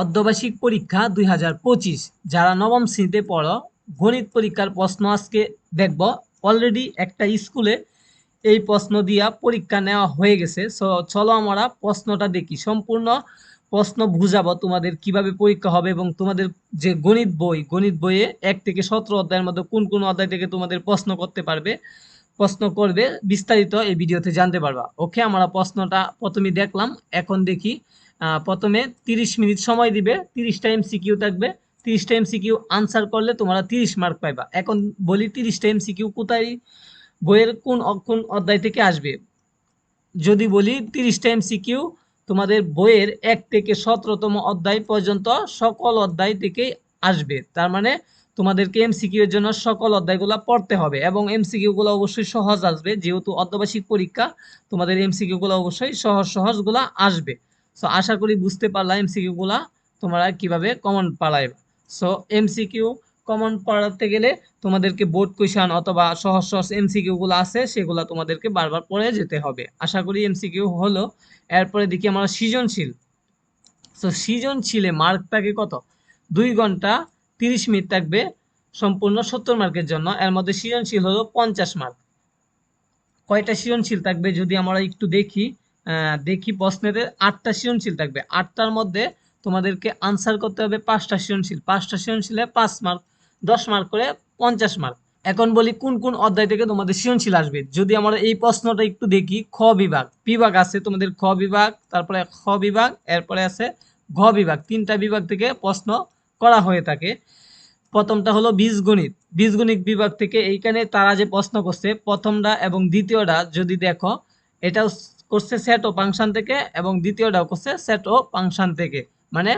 অর্ধবার্ষিক পরীক্ষা দুই হাজার পঁচিশ। যারা নবম শ্রেণীতে পড়ো, গণিত পরীক্ষার প্রশ্ন আজকে দেখব। অলরেডি একটা স্কুলে এই প্রশ্ন দিয়া পরীক্ষা নেওয়া হয়ে গেছে। চলো আমরা প্রশ্নটা দেখি। সম্পূর্ণ প্রশ্ন বুঝাবো তোমাদের কীভাবে পরীক্ষা হবে এবং তোমাদের যে গণিত বই, গণিত বইয়ে এক থেকে সতেরো অধ্যায়ের মধ্যে কোন কোন অধ্যায় থেকে তোমাদের প্রশ্ন করতে পারবে, প্রশ্ন করবে, বিস্তারিত এই ভিডিওতে জানতে পারবা। ওকে আমরা প্রশ্নটা প্রথমে দেখলাম। এখন দেখি প্রথমে তিরিশ মিনিট সময় দিবে তিরিশটা এমসিকিউ থাকবে। তিরিশটা এমসিকিউ আনসার করলে তোমরা তিরিশ মার্ক পাইবা। এখন বলি তিরিশটা এমসিকিউ কোথায়, বইয়ের কোন কোন অধ্যায় থেকে আসবে? যদি বলি তিরিশটা এমসিকিউ তোমাদের বইয়ের এক থেকে সতেরোতম অধ্যায় পর্যন্ত সকল অধ্যায় থেকেই আসবে। তার মানে তোমাদেরকে এমসিকিউ এর জন্য সকল অধ্যায়গুলো পড়তে হবে এবং এমসিকিউ গুলো অবশ্যই সহজ আসবে। যেহেতু অর্ধবার্ষিক পরীক্ষা, তোমাদের এমসিকিউ গুলো অবশ্যই সহজ সহজগুলা আসবে। সো আশা করি বুঝতে পারলা এমসিকিউ গুলা তোমরা কীভাবে কমন পালাইবে। সো এমসিকিউ কমন পড়াতে গেলে তোমাদেরকে বোর্ড কোয়েশন অথবা সহজ সহজ এমসিকিউ গুলো আছে, সেগুলো তোমাদেরকে বারবার পড়ে যেতে হবে। আশা করি এমসিকিউ হলো। এরপরে দেখি আমরা সৃজনশীল। সো সৃজনশীলে মার্ক থাকে কত? দুই ঘণ্টা তিরিশ মিনিট থাকবে সম্পূর্ণ সত্তর মার্কের জন্য। এর মধ্যে সৃজনশীল হলো পঞ্চাশ মার্ক কয়টা সৃজনশীল থাকবে যদি আমরা একটু দেখি? দেখি প্রশ্নেতে আটটা সৃজনশীল থাকবে। আটটার মধ্যে তোমাদেরকে আনসার করতে হবে পাঁচটা সৃজনশীল। পাঁচটা সৃজনশীলে পাঁচ মার্ক দশ মার্ক করে পঞ্চাশ মার্ক এখন বলি কোন কোন অধ্যায় থেকে তোমাদের সৃজনশীল আসবে? যদি আমরা এই প্রশ্নটা একটু দেখি, খ বিভাগ। বিভাগ আছে তোমাদের খ বিভাগ, তারপরে খ বিভাগ, এরপরে আছে ঘ বিভাগ। তিনটা বিভাগ থেকে প্রশ্ন করা হয়ে থাকে। প্রথমটা হলো বীজগণিত। বীজগণিত বিভাগ থেকে এইখানে তারা যে প্রশ্ন করছে, প্রথমটা এবং দ্বিতীয়টা যদি দেখো, এটাও করছে সেট ও ফাংশন থেকে এবং দ্বিতীয়টাও করছে সেট ও ফাংশন থেকে। মানে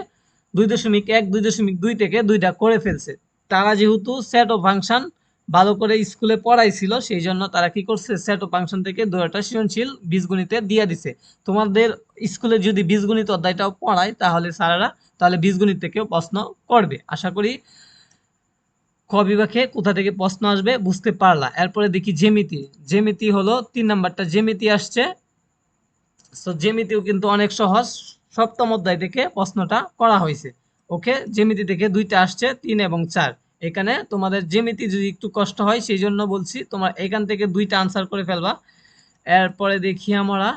দুই দশমিক এক, দুই দশমিক দুই থেকে দুইটা করে ফেলছে। তারা যেহেতু সেট ও ফাংশন ভালো করে স্কুলে পড়াইছিল, সেই জন্য তারা কি করছে সেট ও ফাংশন থেকে দুটা সৃজনশীল বীজগণিতে দিয়ে দিছে। তোমাদের স্কুলে যদি বীজগণিত অধ্যায়টাও পড়ায়, তাহলে স্যারেরা তাহলে বীজগণিত থেকেও প্রশ্ন করবে। আশা করি ক বিভাগে কোথা থেকে প্রশ্ন আসবে বুঝতে পারলা। এরপরে দেখি জ্যামিতি। জ্যামিতি হলো তিন নাম্বারটা। জ্যামিতি আসছে সো জ্যামিতিও কিন্তু অনেক সহজ। সপ্তম অধ্যায় থেকে প্রশ্নটা করা হয়েছে। ওকে জ্যামিতি থেকে দুইটা আসছে, তিন এবং চার। এখানে তোমাদের জ্যামিতি যদি একটু কষ্ট হয় সেই জন্য বলছি তোমার এখান থেকে দুইটা আনসার করে ফেলবা। এরপরে দেখি আমরা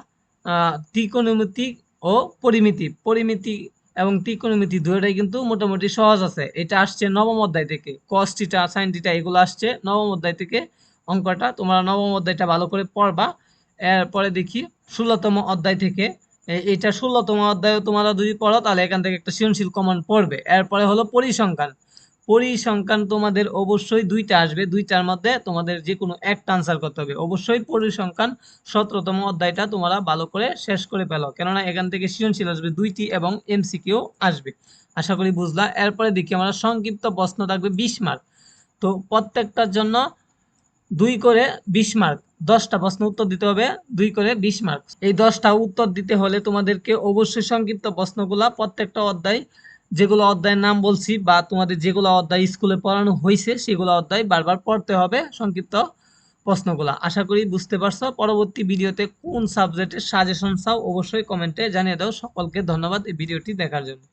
ত্রিকোণমিতি ও পরিমিতি। পরিমিতি এবং ত্রিকোণমিতি দুটোটাই কিন্তু মোটামুটি সহজ আছে। এটা আসছে নবম অধ্যায় থেকে। কস টিটা সাইন এগুলো আসছে। নবম অধ্যায় থেকে অঙ্কটা তোমরা নবম অধ্যায়টা ভালো করে পড়বা। এরপরে দেখি ষোলোতম অধ্যায় থেকে। এটা ষোলোতম অধ্যায় তোমরা যদি পড়ো, তাহলে এখান থেকে একটা সৃজনশীল কমন পড়বে। এরপরে হলো পরিসংখ্যান। পরিসংখ্যান তোমাদের অবশ্যই দুইটা আসবে। দুইটার মধ্যে তোমাদের যে কোনো একটা আনসার করতে হবে। অবশ্যই পরিসংখ্যান সতেরোতম অধ্যায়টা তোমরা ভালো করে শেষ করে ফেলো। কেননা এখান থেকে সৃজনশীল আসবে দুইটি এবং এমসিকিউ আসবে। আশা করি বুঝলা। এরপরে দেখি আমরা সংক্ষিপ্ত প্রশ্ন থাকবে বিশ মার্ক তো প্রত্যেকটার জন্য দুই করে বিশ মার্ক দশটা প্রশ্ন উত্তর দিতে হবে, দুই করে বিশ মার্ক এই দশটা উত্তর দিতে হলে তোমাদেরকে অবশ্যই সংক্ষিপ্ত প্রশ্নগুলা প্রত্যেকটা অধ্যায়, যেগুলো অধ্যায়ের নাম বলছি বা তোমাদের যেগুলো অধ্যায় স্কুলে পড়ানো হয়েছে সেগুলো অধ্যায় বারবার পড়তে হবে সংক্ষিপ্ত প্রশ্নগুলা। আশা করি বুঝতে পারছ। পরবর্তী ভিডিওতে কোন সাবজেক্টের সাজেশন চাও অবশ্যই কমেন্টে জানিয়ে দাও। সকলকে ধন্যবাদ এই ভিডিওটি দেখার জন্য।